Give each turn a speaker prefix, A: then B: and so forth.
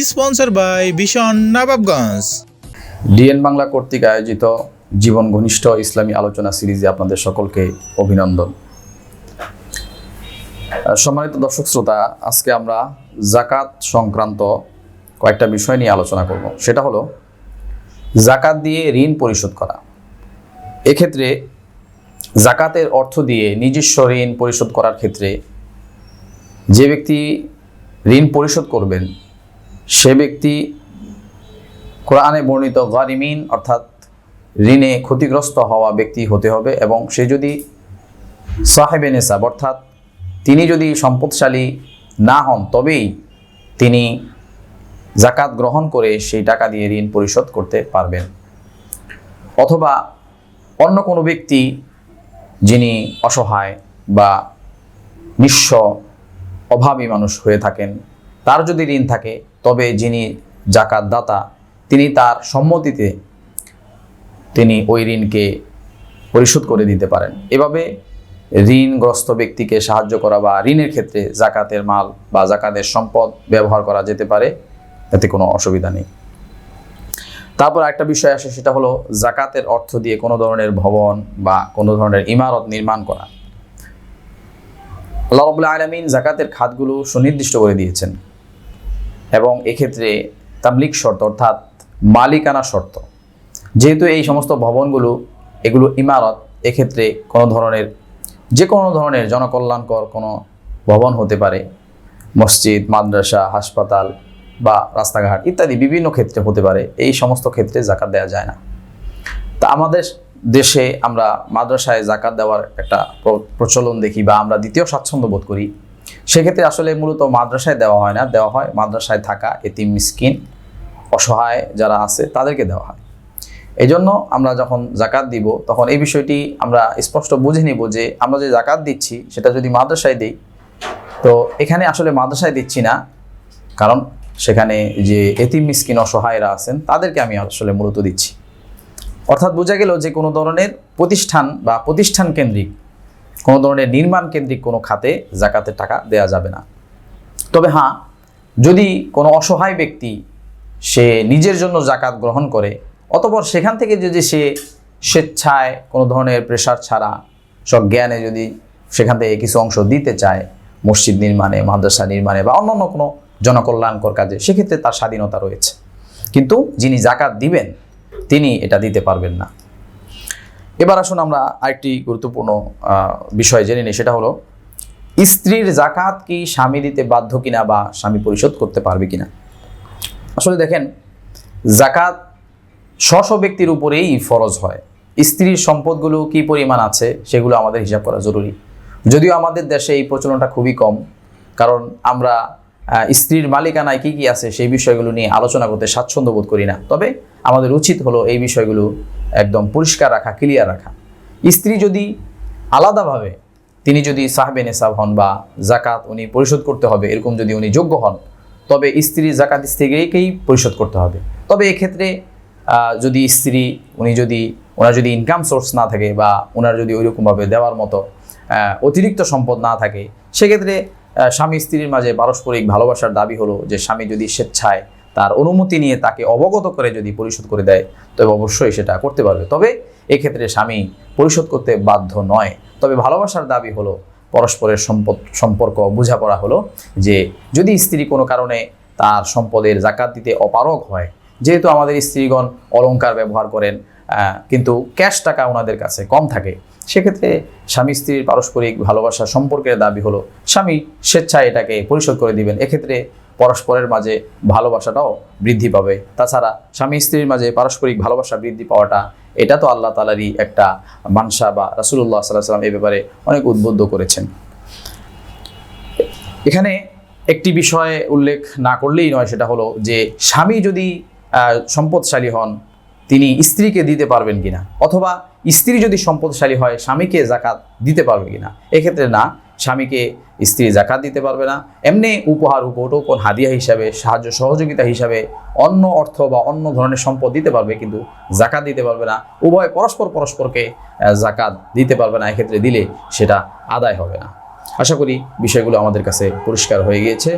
A: Sponsor by ভীষণ Nawabganj.
B: DNA Bangla কর্তৃক আয়োজিত জীবন ঘনিষ্ঠ ইসলামী আলোচনা সিরিজে আপনাদের সকলকে অভিনন্দন। সম্মানিত দর্শক শ্রোতা, আজকে আমরা জাকাত সংক্রান্ত কয়েকটা বিষয় নিয়ে আলোচনা করব। সেটা হলো, জাকাত দিয়ে ঋণ পরিশোধ করা। এক্ষেত্রে জাকাতের অর্থ দিয়ে নিজস্ব ঋণ পরিশোধ করার ক্ষেত্রে যে ব্যক্তি ঋণ পরিশোধ করবেন সে ব্যক্তি কোরআনে বর্ণিত গারিমিন অর্থাৎ ঋণে ক্ষতিগ্রস্ত হওয়া ব্যক্তি হতে হবে এবং সে যদি সাহেবে নেশাব অর্থাৎ তিনি যদি সম্পদশালী না হন, তবেই তিনি জাকাত গ্রহণ করে সেই টাকা দিয়ে ঋণ পরিশোধ করতে পারবেন। অথবা অন্য কোনো ব্যক্তি যিনি অসহায় বা নিঃস্ব, অভাবী মানুষ হয়ে থাকেন, তার যদি ঋণ থাকে তবে যিনি জাকাত দাতা তিনি তার সম্মতিতে তিনি ওই ঋণকে পরিশোধ করে দিতে পারেন। এভাবে ঋণগ্রস্ত ব্যক্তিকে সাহায্য করা বা ঋণের ক্ষেত্রে জাকাতের মাল বা জাকাতের সম্পদ ব্যবহার করা যেতে পারে, এতে কোনো অসুবিধা নেই। তারপর একটা বিষয় আসে, সেটা হলো জাকাতের অর্থ দিয়ে কোনো ধরনের ভবন বা কোনো ধরনের ইমারত নির্মাণ করা। আল্লাহ রবুল্লা আলমিন জাকাতের খাতগুলো সুনির্দিষ্ট করে দিয়েছেন। এবং এক্ষেত্রে তামলিক শর্ত অর্থাৎ মালিকানা শর্ত। যেহেতু এই সমস্ত ভবনগুলো, এগুলো ইমারত, এক্ষেত্রে কোনো ধরনের, যে কোনো ধরনের জনকল্যাণকর কোনো ভবন হতে পারে। মসজিদ, মাদ্রাসা, হাসপাতাল বা রাস্তাঘাট ইত্যাদি বিভিন্ন ক্ষেত্রে হতে পারে। এই সমস্ত ক্ষেত্রে জাকাত দেওয়া যায় না। তা আমাদের দেশে আমরা মাদ্রাসায় জাকাত দেওয়ার একটা প্র- প্রচলন দেখি বা আমরা দ্বিতীয় স্বাচ্ছন্দ্য বোধ করি। সেক্ষেত্রে আসলে মূলত মাদ্রাসায় দেওয়া হয় না। দেওয়া হয় মাদ্রাসায় থাকা এতিম মিসকিন, অসহায় যারা আছে তাদেরকে দেওয়া হয়। এই জন্য আমরা যখন জাকাত দিব, তখন এই বিষয়টি আমরা স্পষ্ট বুঝে নিব যে আমরা যে জাকাত দিচ্ছি, সেটা যদি মাদ্রাসায় দিই, তো এখানে আসলে মাদ্রাসায় দিচ্ছি না। কারণ সেখানে যে এতিম মিসকিন, অসহায়রা আছেন, তাদেরকে আমি আসলে মূলত দিচ্ছি। অর্থাৎ বোঝা গেল যে কোনো ধরনের প্রতিষ্ঠান বা প্রতিষ্ঠান কেন্দ্রিক কোনো ধরনের নির্মাণ কেন্দ্রিক কোনো খাতে জাকাতের টাকা দেয়া যাবে না। তবে হ্যাঁ যদি কোনো অসহায় ব্যক্তি সে নিজের জন্য জাকাত গ্রহণ করে, অতপর সেখান থেকে যদি সে স্বেচ্ছায় কোনো ধরনের প্রেশার ছাড়া, সব জ্ঞানে যদি সেখান থেকে কিছু অংশ দিতে চায়, মসজিদ নির্মাণে, মাদ্রাসা নির্মাণে বা অন্যান্য কোনো জনকল্যাণকর কাজে, সেক্ষেত্রে তার স্বাধীনতা রয়েছে। কিন্তু যিনি জাকাত দিবেন, তিনি এটা দিতে পারবেন না। এবার আসুন আমরা আরেকটি গুরুত্বপূর্ণ বিষয় জেনে নিই, সেটা হলো, স্ত্রীর জাকাত কি স্বামী দিতে বাধ্য কিনা বা স্বামী পরিশোধ করতে পারবে কিনা? আসলে দেখেন, জাকাত স্ব ব্যক্তির উপরেই ফরজ হয়। স্ত্রীর সম্পদগুলো কি পরিমাণ আছে সেগুলো আমাদের হিসাব করা জরুরি। যদিও আমাদের দেশে এই প্রচলনটা খুবই কম, কারণ আমরা স্ত্রীর মালিকানায় কি কি আছে সেই বিষয়গুলো নিয়ে আলোচনা করতে স্বাচ্ছন্দ্য বোধ করি না। তবে আমাদের উচিত হলো এই বিষয়গুলো একদম পরিষ্কার রাখা ক্লিয়ার রাখা। স্ত্রী যদি আলাদাভাবে তিনি যদি সাহেবে নেশাব হন বা জাকাত উনি পরিশোধ করতে হবে, এরকম যদি উনি যোগ্য হন, তবে স্ত্রীর জাকাত স্ত্রীকেই পরিশোধ করতে হবে। তবে এক্ষেত্রে যদি স্ত্রী, উনি যদি, ওনার যদি ইনকাম সোর্স না থাকে বা ওনার যদি ওইরকমভাবে দেওয়ার মতো অতিরিক্ত সম্পদ না থাকে, সেক্ষেত্রে স্বামী স্ত্রীর মাঝে পারস্পরিক ভালোবাসার দাবি হলো যে স্বামী যদি স্বেচ্ছায় তার অনুমতি নিয়ে তাকে অবগত করে যদি পরিশোধ করে দেয়, তবে অবশ্যই সেটা করতে পারবে। তবে এক্ষেত্রে স্বামী পরিশোধ করতে বাধ্য নয়। তবে ভালোবাসার দাবি হলো, পরস্পরের সম্পদ, সম্পর্ক বোঝাপড়া হলো যে, যদি স্ত্রী কোনো কারণে তার সম্পদের জাকাত দিতে অপারগ হয়, যেহেতু আমাদের স্ত্রীগণ অলংকার ব্যবহার করেন কিন্তু ক্যাশ টাকা ওনাদের কাছে কম থাকে, সেক্ষেত্রে স্বামী স্ত্রীর পারস্পরিক ভালোবাসা সম্পর্কের দাবি হলো, স্বামী স্বেচ্ছায় এটাকে পরিশোধ করে দিবেন। এক্ষেত্রে পরস্পরের মাঝে ভালোবাসাটাও বৃদ্ধি পাবে। তাছাড়া স্বামী স্ত্রীর মাঝে পারস্পরিক ভালোবাসা বৃদ্ধি পাওয়াটা, এটা তো আল্লাহ তালারই একটা মানসা বা রাসুল্লাহ সাল্লাহ সাল্লাম এই ব্যাপারে অনেক উদ্বুদ্ধ করেছেন। এখানে একটি বিষয়ে উল্লেখ না করলেই নয়, সেটা হলো যে স্বামী যদি সম্পদশালী হন, তিনি স্ত্রীকে দিতে পারবেন কিনা? অথবা স্ত্রী যদি সম্পদশালী হয়, স্বামীকে জাকাত দিতে পারবে কিনা? এক্ষেত্রে না, স্বামীকে স্ত্রী জাকাত দিতে পারবে না। এমনি উপহার উপটোকন হাদিয়া হিসাবে, সাহায্য, সহযোগিতা হিসাবে অন্য অর্থ বা অন্য ধরনের সম্পদ দিতে পারবে কিন্তু জাকাত দিতে পারবে না। উভয় পরস্পর পরস্পরকে জাকাত দিতে পারবে না। এক্ষেত্রে দিলে সেটা আদায় হবে না। আশা করি বিষয়গুলো আমাদের কাছে পরিষ্কার হয়ে গিয়েছে।